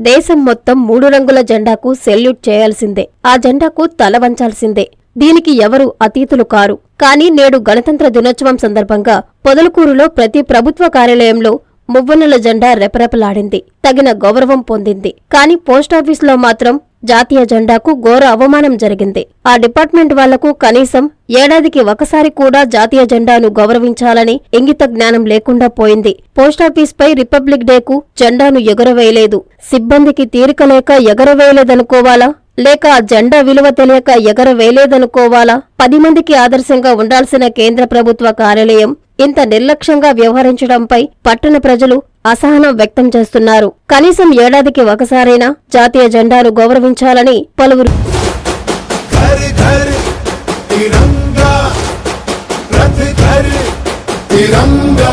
దేశం మొత్తం మూడు రంగుల జెండాకు సెల్యూట్ చేయాల్సిందే. ఆ జెండాకు తల వంచాల్సిందే. దీనికి ఎవరు అతీతులు కారు? కానీ నేడు గణతంత్ర దినోత్సవం సందర్భంగా పొదలకూరులో ప్రతి ప్రభుత్వ కార్యాలయంలో మువ్వన్నెల జెండా రెపరెపలాడింది. తగిన గౌరవం పొందింది. కానీ పోస్టాఫీసులో మాత్రం జాతీయ జెండాకు ఘోర అవమానం జరిగింది. ఆ డిపార్ట్మెంట్ వాళ్ళకు కనీసం ఏడాదికి ఒకసారి కూడా జాతీయ జెండాను గౌరవించాలని ఇంగిత జ్ఞానం లేకుండా పోయింది. పోస్టాఫీస్పై రిపబ్లిక్ డేకు జెండాను ఎగురవేయలేదు. సిబ్బందికి తీరిక లేక ఎగరవేయలేదనుకోవాలా? లేక ఆ జెండా విలువ తెలియక ఎగరవేయలేదనుకోవాలా? పది మందికి ఆదర్శంగా ఉండాల్సిన కేంద్ర ప్రభుత్వ కార్యాలయం ఇంత నిర్లక్ష్యంగా వ్యవహరించడంపై పట్టణ ప్రజలు అసహనం వ్యక్తం చేస్తున్నారు. కనీసం ఏడాదికి ఒకసారైనా జాతీయ జెండాను గౌరవించాలని పలువురు తిరంగా